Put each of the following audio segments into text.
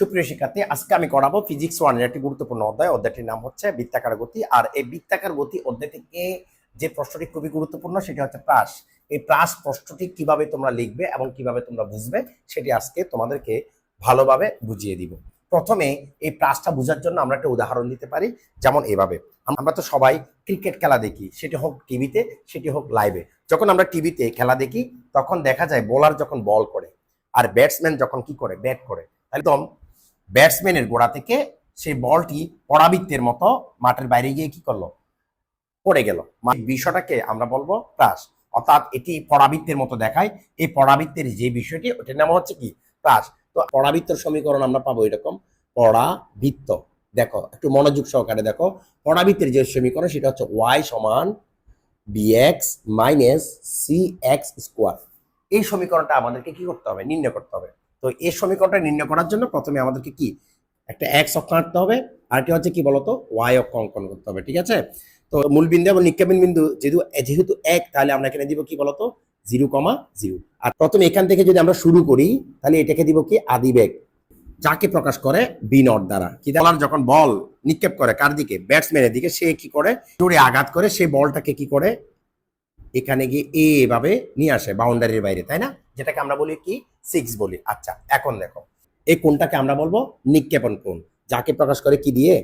সুপ্রিয় শিক্ষার্থী, আজকে আমি করাবো ফিজিক্স ওয়ানের একটি গুরুত্বপূর্ণ অধ্যায়। অধ্যায়টির নাম হচ্ছে বৃত্তাকার গতি আর এই বৃত্তাকার গতি অধ্যায় থেকে যে প্রশ্নটি খুবই গুরুত্বপূর্ণ সেটি হচ্ছে প্রাস। এই প্রাস প্রশ্নটি কীভাবে তোমরা লিখবে এবং কীভাবে তোমরা বুঝবে সেটি আজকে তোমাদেরকে ভালোভাবে বুঝিয়ে দিব। প্রথমে এই প্রাসটা বোঝার জন্য আমরা একটা উদাহরণ দিতে পারি, যেমন এভাবে। আমরা তো সবাই ক্রিকেট খেলা দেখি, সেটি হোক টিভিতে, সেটি হোক লাইভে। যখন আমরা টিভিতে খেলা দেখি, তখন দেখা যায় বোলার যখন বল করে, আর ব্যাটসম্যান যখন কি করে, ব্যাট করে, একদম ব্যাটসম্যানের গোড়া থেকে সেই বলটি পরাবৃত্তের মতো মাঠের বাইরে গিয়ে কি করল? পড়ে গেল। বিষয়টাকে আমরা বলব প্রাস অর্থাৎ এটি পরাবৃত্তের মতো দেখায়। এই পরাবৃত্তের যে বিষয়টি, ওটার নাম হচ্ছে কি? প্রাস তো পরাবৃত্তর সমীকরণ আমরা পাবো এরকম। পরাবৃত্ত। দেখো, একটু মনোযোগ সহকারে দেখো। পরাবৃত্তের যে সমীকরণ, সেটা হচ্ছে ওয়াই সমান B X minus C X square এই সমীকরণটা আমাদেরকে কি করতে হবে? নির্ণয় করতে হবে। তো এই সমীকরণটা নির্ণয় করার জন্য প্রথমে আমাদেরকে কি একটা এক্স অক্ষ আঁকতে হবে আরেকটি হচ্ছে কি বলতো ওয়াই অক্ষ অঙ্কন করতে হবে, ঠিক আছে? তো মূল বিন্দু এবং নিক্ষেপণ বিন্দু যেহেতু যেহেতু এক, তাহলে আমরা এখানে দিব কি বলতো জিরো কমা জিরো আর প্রথমে এখান থেকে যদি আমরা শুরু করি, তাহলে এটাকে দিব কি, আদিবেগ। যাকে প্রকাশ করে বি নট দ্বারা। কি বলার যখন বল নিক্ষেপ করে কার দিকে? ব্যাটসম্যানের দিকে। সে কি করে? জোরে আঘাত করে, সে বলটাকে কি করে? এখানে গিয়ে এভাবে নিয়ে আসে বাউন্ডারির বাইরে, তাই না? যেটাকে আমরা বলি কি? সিক্স বলি। আচ্ছা এখন দেখো। এই কোনটাকে আমরা বলব নিক্ষেপণ কোণ। যাকে প্রকাশ করে কি দিয়ে?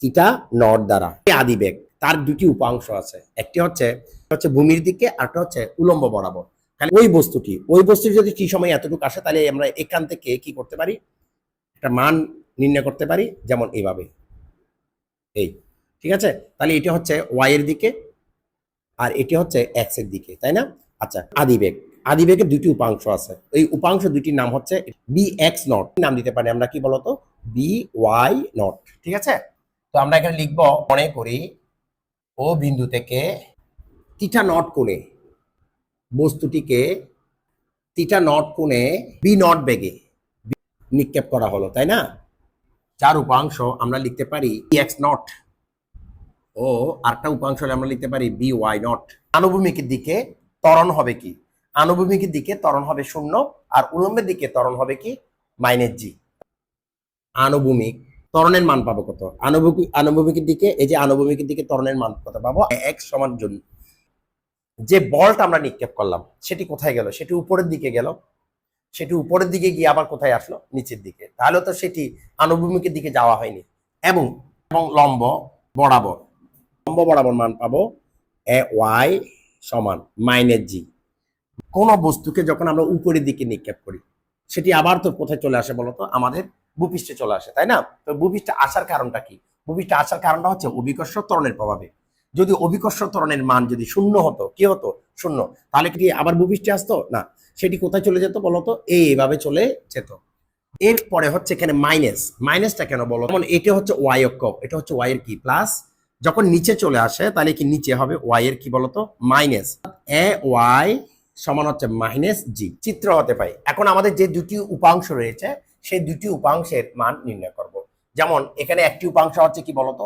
থিটা নট দ্বারা। এই আদিবেগ। তার দুটি উপাংশ আছে। একটি হচ্ছে হচ্ছে ভূমির দিকে আরটা হচ্ছে উলম্ব বরাবর। তাহলে ওই বস্তুটি ওই বস্তুটি যদি কি সময় এতটুকু আসে, তাহলে আমরা এখান থেকে কি করতে পারি? একটা মান নির্ণয় করতে পারি, যেমন এইভাবে এই, ঠিক আছে? তাহলে এটা হচ্ছে ওয়াই এর দিকে আর এটি হচ্ছে এক্সের দিকে, তাই না? আচ্ছা আদিবেগ। আদিবেগের দুটি উপাংশ আছে। এই উপাংশ দুটির নাম হচ্ছে বি এক্স নট নাম দিতে পারি আমরা কি বলতো? বি ওয়াই নট ঠিক আছে? তো আমরা এখানে লিখব, মনে করি ও বিন্দু থেকে তিটা নট কোণে, বস্তুটিকে তিটা নট কোণে বি নট বেগে নিক্ষেপ করা হলো, তাই না? চার উপাংশ আমরা লিখতে পারি এক্স নট ও আরেকটা উপাংশ হলে আমরা লিখতে পারি বি, ওয়াই নট। আনুভূমিকের দিকে ত্বরণ হবে কি? আনুভূমিকের দিকে ত্বরণ হবে শূন্য আর উলম্বের দিকে ত্বরণ হবে কি? Minus G. আনুভূমিক ত্বরণের মান পাবো কত? আনুভূমিক, আনুভূমিকের দিকে, এই যে আনুভূমিকের দিকে ত্বরণের মান কত পাবো? এক সমান জন্য যে বলটা আমরা নিক্ষেপ করলাম, সেটি কোথায় গেল? সেটি উপরের দিকে গেল। সেটি উপরের দিকে গিয়ে আবার কোথায় আসলো? নিচের দিকে। তাহলে তো সেটি আনুভূমিকের দিকে যাওয়া হয়নি। এবং এবং লম্ব, বরাবর। লম্ব বরাবর মান পাবো এ, ওয়াই সমান মাইনাস জি। কোন বস্তুকে যখন আমরা উপরের দিকে নিক্ষেপ করি, সেটি আবার তো কোথায় চলে আসে বলতো? আমাদের ভূপৃষ্ঠে চলে আসে, তাই না? তো ভূপৃষ্ঠে আসার কারণটা কি? ভূপৃষ্ঠে আসার কারণটা হচ্ছে অভিকর্ষ ত্বরণের প্রভাবে। যদি অভিকর্ষ ত্বরণের মান যদি শূন্য হতো, কি হতো? শূন্য। তাহলে কি আবার ভূপৃষ্ঠে আসতো? না। সেটি কোথায় চলে যেত বলতো? এইভাবে চলে যেত। এরপরে হচ্ছে এখানে মাইনাস। মাইনাসটা কেন বলো যেমন এটা হচ্ছে ওয়াই অক্ষ, এটা হচ্ছে ওয়াই এর কি? প্লাস যখন নিচে চলে আসে, তাহলে কি নিচে হবে? ওয়াই এর কি বলতো? মাইনাস এ ওয়াই সমান হচ্ছে মাইনাস জি চিত্র হতে পাই এখন আমাদের যে দুটি উপাংশ রয়েছে, সেই দুটি উপাংশের মান নির্ণয় করব। যেমন, এখানে একটি উপাংশ হচ্ছে কি বলতো?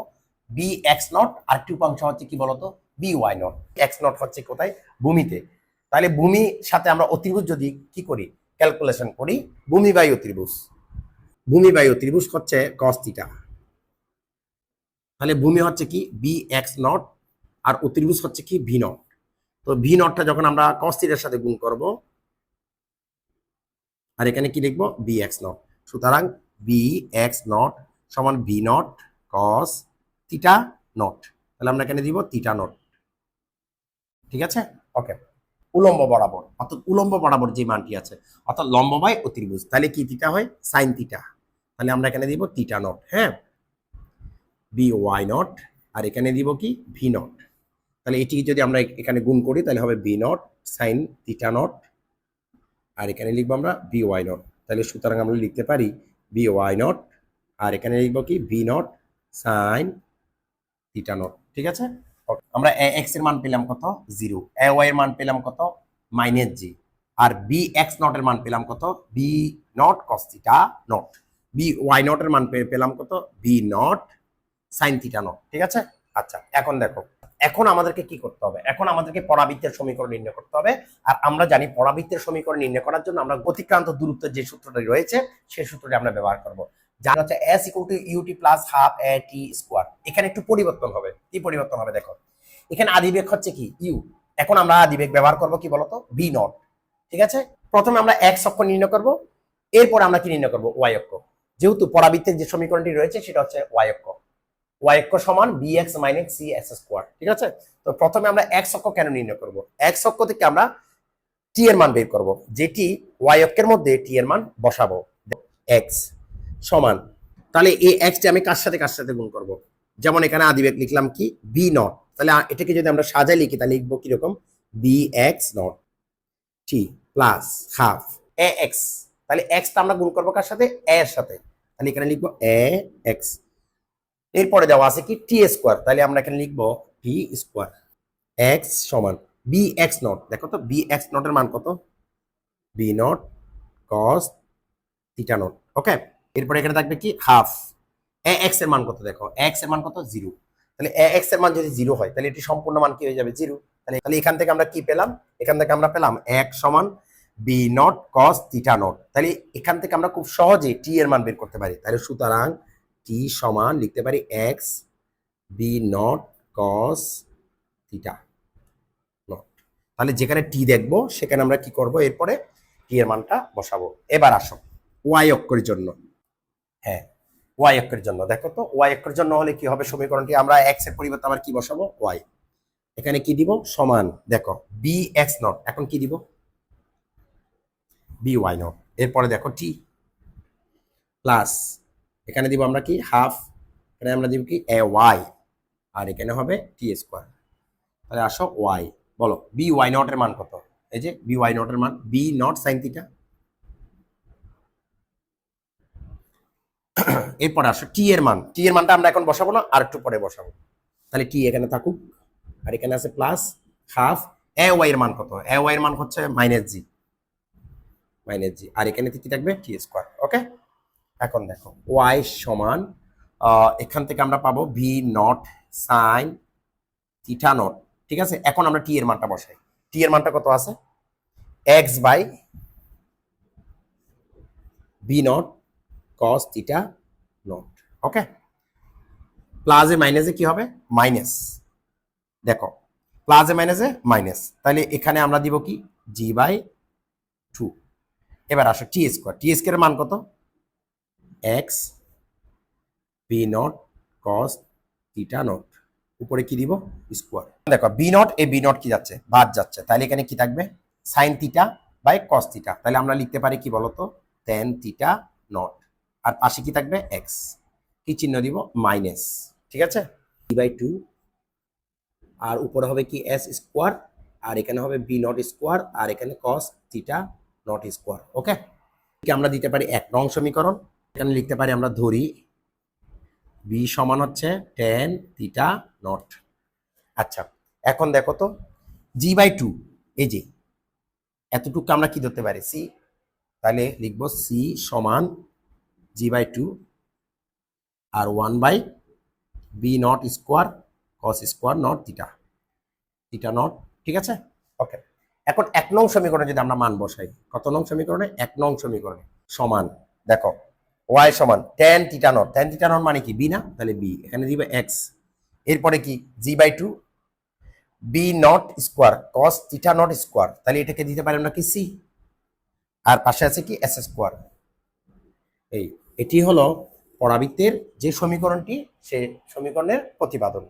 বি এক্স নট আর আরেকটি উপাংশ হচ্ছে কি বলতো? B Y naught X naught হচ্ছে কোথায়? ভূমিতে। তাহলে ভূমির সাথে আমরা অতিভুজ যদি কি করি? ক্যালকুলেশন করি। ভূমি বাই অতিভুজ। ভূমি বাই অতিভুজ হচ্ছে কস থিটা তাহলে ভূমি হচ্ছে কি বি এক্স নট আর অতিভুজ হচ্ছে কি ভি নট তো ভি নটটা যখন আমরা কস থিটার সাথে গুণ করব, আর এখানে কি লিখব? বি এক্স নট সুতরাং বি এক্স নট সমান V naught cos theta naught তাহলে আমরা এখানে দিব থিটা নট ঠিক আছে? ওকে উলম্ব বরাবর, অর্থাৎ উলম্ব বরাবর যে মানটি আছে, অর্থাৎ লম্ব বাই অতির্ভুজ তাহলে কি থিটা হয়? সাইন থিটা তাহলে আমরা এখানে দিব থিটা নট হ্যাঁ? বি ওয়াই নট, আর এখানে দিব কি? V naught. তাহলে এটি যদি আমরা এখানে গুণ করি, তাহলে হবে B naught sine theta naught, আর এখানে লিখব আমরা বি ওয়াই নট। তাহলে সুতরাং আমরা লিখতে পারি বি ওয়াই নট, আর এখানে লিখব কি? B naught sine theta naught. ঠিক আছে? আমরা এ এক্সের মান পেলাম কত? জিরো। এ ওয়াই এর মান পেলাম কত? Minus G. আর বি এক্স নট এর মান পেলাম কত? B naught cos theta naught. B Y naught এর মান পেলাম কত? B naught sine theta naught ঠিক আছে? আচ্ছা এখন দেখো, এখন আমাদেরকে কি করতে হবে? এখন আমাদেরকে পরাবৃত্তের সমীকরণ নির্ণয় করতে হবে। আর আমরা জানি পরাবৃত্তের সমীকরণ নির্ণয় করার জন্য আমরা গতিক্রান্ত দূরত্বের যে সূত্রটি রয়েছে, সেই সূত্রটি আমরা ব্যবহার করব। যা হচ্ছে S equal to U T plus half A T square এখানে একটু পরিবর্তন হবে। কি পরিবর্তন হবে দেখো? এখানে আদিবেগ হচ্ছে কি? ইউ এখন আমরা আদিবেগ ব্যবহার করব কি বলতো? বি নট ঠিক আছে? প্রথমে আমরা এক্স অক্ষ নির্ণয় করব। এরপর আমরা কি নির্ণয় করব? ওয়াই অক্ষ। যেহেতু পরাবৃত্তের যে সমীকরণটি রয়েছে, সেটা হচ্ছে ওয়াই অক্ষ। ওয়াই অক্ষ সমান B X minus C X square ঠিক আছে? তো প্রথমে আমরা এক্স অক্ষ কেন নির্ণয় করব? এক্স অক্ষ থেকে আমরা টি এর মান বের করব, যেটি ওয়াই অক্ষের মধ্যে টি এর মান বসাবো। এক্স সমান, তাহলে এই এক্সটি আমি কার সাথে কার সাথে গুণ করব? যেমন এখানে আদিবেগ লিখলাম কি? বি নট তাহলে এটাকে যদি আমরা সাজাই লিখি, তাহলে লিখব কীরকম? B X naught T plus half A X তাহলে এক্সটা আমরা গুণ করব কার সাথে? এর সাথে, তাহলে এখানে লিখব এ এক্স এরপরে দেওয়া আছে কি? টি স্কোয়ার তাহলে আমরা এখানে লিখব টি স্কোয়ার এক্স সমান বি এক্স নট দেখো তো বি এক্স নটের মান কত? B naught cos theta naught okay এরপরে এখানে থাকবে কি? হাফ এ এক্সের মান কত দেখো? এক্সের মান কত? জিরো তাহলে এ এক্সের মান যদি জিরো হয়, তাহলে এটি সম্পূর্ণ মান কি হয়ে যাবে? জিরো তাহলে তাহলে এখান থেকে আমরা কি পেলাম? এখান থেকে আমরা পেলাম এক সমান B naught cos theta naught তাহলে এখান থেকে আমরা খুব সহজে টি এর মান বের করতে পারি। তাহলে সুতরাং টি সমান লিখতে পারি X B naught cos theta naught তাহলে যেখানে টি দেখব, সেখানে আমরা কি করব? এরপরে টি এর মানটা বসাবো। এবার আসো ওয়াই অক্ষরের জন্য। হ্যাঁ ওয়াই অক্ষের জন্য। দেখো তো ওয়াই অক্ষের জন্য হলে কি হবে সমীকরণটি? আমরা এক্সের পরিবর্তে আবার কি বসাবো? ওয়াই এখানে কি দিব? সমান। দেখো বি এক্স নট এখন কি দিব? বি ওয়াই নট এরপরে দেখো টি প্লাস এখানে দিব আমরা কি? হাফ এখানে আমরা দিব কি? এ ওয়াই আর এখানে হবে টি স্কোয়ার তাহলে আসো ওয়াই বলো বি ওয়াই নট এর মান কত? এই যে বি ওয়াই নট এর মান বি নট সাইন থিটা এরপরে আসো টি এর মান টি এর মানটা আমরা এখন বসাবো না আর একটু পরে বসাবো। তাহলে টি এখানে থাকুক, আর এখানে আছে প্লাস হাফ এ ওয়াই এর মান কত? এ ওয়াই এর মান হচ্ছে মাইনাস জি মাইনাস জি আর এখানে কি থাকবে? টি স্কোয়ার ওকে এখন দেখো ওয়াই সমান এখান থেকে আমরা পাবো V naught sine theta naught ঠিক আছে? এখন আমরা টি এর মানটা বসাই। টি এর মানটা কত আছে? X by B naught cos theta naught okay প্লাসে মাইনাসে কি হবে? মাইনাস দেখো প্লাসে মাইনাসে মাইনাস তাহলে এখানে আমরা দিব কি? জি বাই টু এবার আসো টি স্কোয়ার টি স্কোয়ারের মান কত? X B naught cos theta naught উপরে কি দিব? স্কোয়ার দেখো বি নট এ বি নট কি যাচ্ছে? বাদ যাচ্ছে। তাহলে এখানে কি থাকবে? Sine theta by cos theta তাহলে আমরা লিখতে পারি কি বলতো? টেন থিটা নট আর পাশে কি থাকবে? এক্স কি চিহ্ন দিব? মাইনাস ঠিক আছে? বি বাই টু আর উপরে হবে কি? এস স্কোয়ার আর এখানে হবে বি নট স্কোয়ার আর এখানে cos theta naught square okay আমরা দিতে পারি এক। নং সমীকরণ। এখানে লিখতে পারি আমরা ধরি? বি সমান হচ্ছে টেন থিটা নট আচ্ছা এখন দেখো তো জি বাই টু এই যে, এতটুকু আমরা কি ধরতে পারি? সি তাহলে লিখব সি সমান G by two R one by B naught square cos square naught theta theta naught ঠিক আছে? ওকে এখন এক নং সমীকরণে যদি আমরা মান বসাই, কত নং সমীকরণে? এক নং সমীকরণে, সমান, দেখো। ওয়াই সমান tan theta naught tan theta naught মানে কি? বি না? তাহলে বি এখানে দিবে এক্স এরপরে কি? G by two B naught square cos theta naught square তাহলে এটাকে দিতে পারি আমরা কি? সি আর পাশে আছে কি? এস স্কোয়ার এই, এটি হলো পরাবৃত্তের যে সমীকরণটি, সে সমীকরণের প্রতিপাদন।